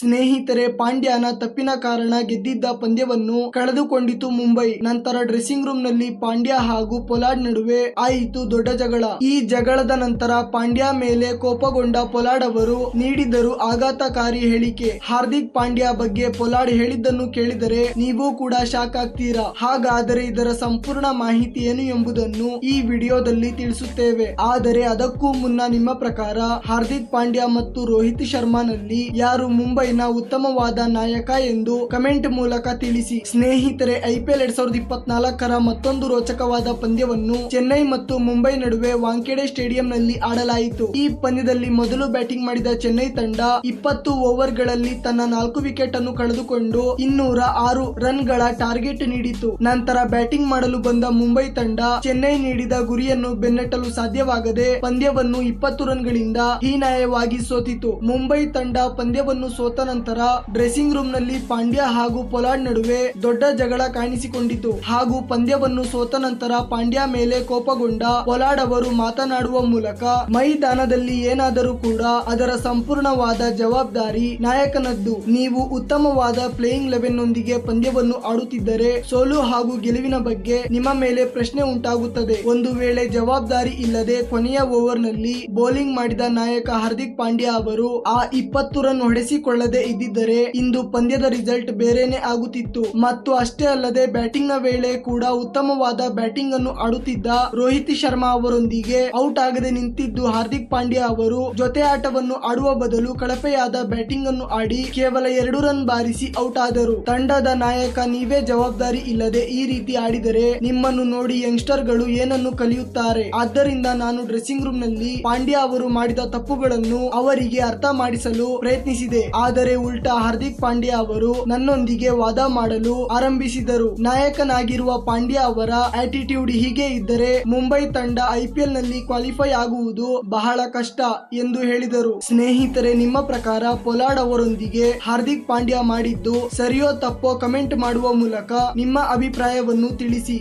ಸ್ನೇಹಿತರೆ, ಪಾಂಡ್ಯನ ತಪ್ಪಿನ ಕಾರಣ ಗೆದ್ದಿದ್ದ ಪಂದ್ಯವನ್ನು ಕಳೆದುಕೊಂಡಿತು ಮುಂಬೈ. ನಂತರ ಡ್ರೆಸ್ಸಿಂಗ್ ರೂಮ್ನಲ್ಲಿ ಪಾಂಡ್ಯ ಹಾಗೂ ಪೊಲಾಡ್ ನಡುವೆ ಆಯಿತು ದೊಡ್ಡ ಜಗಳ. ಈ ಜಗಳದ ನಂತರ ಪಾಂಡ್ಯ ಮೇಲೆ ಕೋಪಗೊಂಡ ಪೊಲಾಡ್ ಅವರು ನೀಡಿದರು ಆಘಾತಕಾರಿ ಹೇಳಿಕೆ. ಹಾರ್ದಿಕ್ ಪಾಂಡ್ಯ ಬಗ್ಗೆ ಪೊಲಾಡ್ ಹೇಳಿದ್ದನ್ನು ಕೇಳಿದರೆ ನೀವು ಕೂಡ ಶಾಕ್ ಆಗ್ತೀರಾ? ಹಾಗಾದರೆ ಇದರ ಸಂಪೂರ್ಣ ಮಾಹಿತಿ ಏನು ಎಂಬುದನ್ನು ಈ ವಿಡಿಯೋದಲ್ಲಿ ತಿಳಿಸುತ್ತೇವೆ. ಆದರೆ ಅದಕ್ಕೂ ಮುನ್ನ ನಿಮ್ಮ ಪ್ರಕಾರ ಹಾರ್ದಿಕ್ ಪಾಂಡ್ಯ ಮತ್ತು ರೋಹಿತ್ ಶರ್ಮಾನಲ್ಲಿ ಯಾರು ಮುಂಬೈನ ಉತ್ತಮವಾದ ನಾಯಕ ಎಂದು ಕಮೆಂಟ್ ಮೂಲಕ ತಿಳಿಸಿ. ಸ್ನೇಹಿತರೆ ಐಪಿಎಲ್ ಎರಡ್ ಸಾವಿರದ ಇಪ್ಪತ್ನಾಲ್ಕರ ಮತ್ತೊಂದು ರೋಚಕವಾದ ಪಂದ್ಯವನ್ನು ಚೆನ್ನೈ ಮತ್ತು ಮುಂಬೈ ನಡುವೆ ವಾಂಖೇಡೆ ಸ್ಟೇಡಿಯಂನಲ್ಲಿ ಆಡಲಾಯಿತು. ಈ ಪಂದ್ಯದಲ್ಲಿ ಮೊದಲು ಬ್ಯಾಟಿಂಗ್ ಮಾಡಿದ ಚೆನ್ನೈ ತಂಡ ಇಪ್ಪತ್ತು ಓವರ್ಗಳಲ್ಲಿ ತನ್ನ ನಾಲ್ಕು ವಿಕೆಟ್ ಅನ್ನು ಕಳೆದುಕೊಂಡು ಇನ್ನೂರ ಆರು ರನ್ಗಳ ಟಾರ್ಗೆಟ್ ನೀಡಿತು. ನಂತರ ಬ್ಯಾಟಿಂಗ್ ಮಾಡಲು ಬಂದ ಮುಂಬೈ ತಂಡ ಚೆನ್ನೈ ನೀಡಿದ ಗುರಿಯನ್ನು ಬೆನ್ನಟ್ಟಲು ಸಾಧ್ಯವಾಗದೆ ಪಂದ್ಯವನ್ನು ಇಪ್ಪತ್ತು ರನ್ಗಳಿಂದ ಹೀನಾಯವಾಗಿ ಸೋತಿತು. ಮುಂಬೈ ತಂಡ ಪಂದ್ಯವನ್ನು ಸೋತ ನಂತರ ಡ್ರೆಸ್ಸಿಂಗ್ ರೂಮ್ನಲ್ಲಿ ಪಾಂಡ್ಯ ಹಾಗೂ ಪೊಲಾಡ್ ನಡುವೆ ದೊಡ್ಡ ಜಗಳ ಕಾಣಿಸಿಕೊಂಡಿತು. ಹಾಗೂ ಪಂದ್ಯವನ್ನು ಸೋತ ನಂತರ ಪಾಂಡ್ಯ ಮೇಲೆ ಕೋಪಗೊಂಡ ಪೊಲಾಡ್ ಅವರು ಮಾತನಾಡುವ ಮೂಲಕ ಮೈದಾನದಲ್ಲಿ ಏನಾದರೂ ಕೂಡ ಅದರ ಸಂಪೂರ್ಣವಾದ ಜವಾಬ್ದಾರಿ ನಾಯಕನದ್ದು. ನೀವು ಉತ್ತಮವಾದ ಪ್ಲೇಯಿಂಗ್ ಲೆವೆನ್ ನೊಂದಿಗೆ ಪಂದ್ಯವನ್ನು ಆಡುತ್ತಿದ್ದರೆ ಸೋಲು ಹಾಗೂ ಗೆಲುವಿನ ಬಗ್ಗೆ ನಿಮ್ಮ ಮೇಲೆ ಪ್ರಶ್ನೆ ಉಂಟಾಗುತ್ತದೆ. ಒಂದು ವೇಳೆ ಜವಾಬ್ದಾರಿ ಇಲ್ಲದೆ ಕೊನೆಯ ಓವರ್ನಲ್ಲಿ ಬೌಲಿಂಗ್ ಮಾಡಿದ ನಾಯಕ ಹಾರ್ದಿಕ್ ಪಾಂಡ್ಯ ಅವರು ಆ ಇಪ್ಪತ್ತು ರನ್ ಹೊಡೆಸಿಕೊಳ್ಳದೆ ಇದ್ದಿದ್ದರೆ ಇಂದು ಪಂದ್ಯದ ರಿಸಲ್ಟ್ ಬೇರೆನೆ ಆಗುತ್ತಿತ್ತು. ಮತ್ತು ಅಷ್ಟೇ ಅಲ್ಲದೆ ಬ್ಯಾಟಿಂಗ್ನ ವೇಳೆ ಕೂಡ ಉತ್ತಮವಾದ ಬ್ಯಾಟಿಂಗ್ ಅನ್ನು ಆಡುತ್ತಿದ್ದ ರೋಹಿತ್ ಶರ್ಮಾ ಅವರೊಂದಿಗೆ ಔಟ್ ಆಗದೆ ನಿಂತಿದ್ದು ಹಾರ್ದಿಕ್ ಪಾಂಡ್ಯ ಅವರು. ಜೊತೆ ಆಟವನ್ನು ಆಡುವ ಬದಲು ಕಳಪೆಯಾದ ಬ್ಯಾಟಿಂಗ್ ಅನ್ನು ಆಡಿ ಕೇವಲ ಎರಡು ರನ್ ಬಾರಿಸಿ ಔಟ್ ಆದರು. ತಂಡದ ನಾಯಕ ನೀವೇ ಜವಾಬ್ದಾರಿ ಇಲ್ಲದೆ ಈ ರೀತಿ ಆಡಿದರೆ ನಿಮ್ಮನ್ನು ನೋಡಿ ಯಂಗ್ಸ್ಟರ್ಗಳು ಏನನ್ನು ಕಲಿಯುತ್ತಾರೆ. ಆದ್ದರಿಂದ ನಾನು ಡ್ರೆಸ್ಸಿಂಗ್ ರೂಮ್ನಲ್ಲಿ ಪಾಂಡ್ಯ ಅವರು ಮಾಡಿದ ತಪ್ಪುಗಳನ್ನು ಅವರಿಗೆ ಅರ್ಥ ಮಾಡಿಸಲು ಪ್ರಯತ್ನಿಸಿದೆ. ಆದರೆ ಉಲ್ಟಾ ಹಾರ್ದಿಕ್ ಪಾಂಡ್ಯ ಅವರು ನನ್ನೊಂದಿಗೆ ವಾದ ಮಾಡಲು ಆರಂಭಿಸಿದರು. ನಾಯಕನಾಗಿರುವ ಪಾಂಡ್ಯ ಅವರ ಆಟಿಟ್ಯೂಡ್ ಹೀಗೆ ಇದ್ದರೆ ಮುಂಬೈ ತಂಡ ಐಪಿಎಲ್ನಲ್ಲಿ ಕ್ವಾಲಿಫೈ ಆಗುವುದು ಬಹಳ ಕಷ್ಟ ಎಂದು ಹೇಳಿದರು. ಸ್ನೇಹಿತರೆ, ನಿಮ್ಮ ಪ್ರಕಾರ ಪೊಲಾಡ್ ಅವರೊಂದಿಗೆ ಹಾರ್ದಿಕ್ ಪಾಂಡ್ಯ ಮಾಡಿದ್ದು ಸರಿಯೋ ತಪ್ಪೋ ಕಮೆಂಟ್ ಮಾಡುವ ಮೂಲಕ ನಿಮ್ಮ ಅಭಿಪ್ರಾಯವನ್ನು ತಿಳಿಸಿ.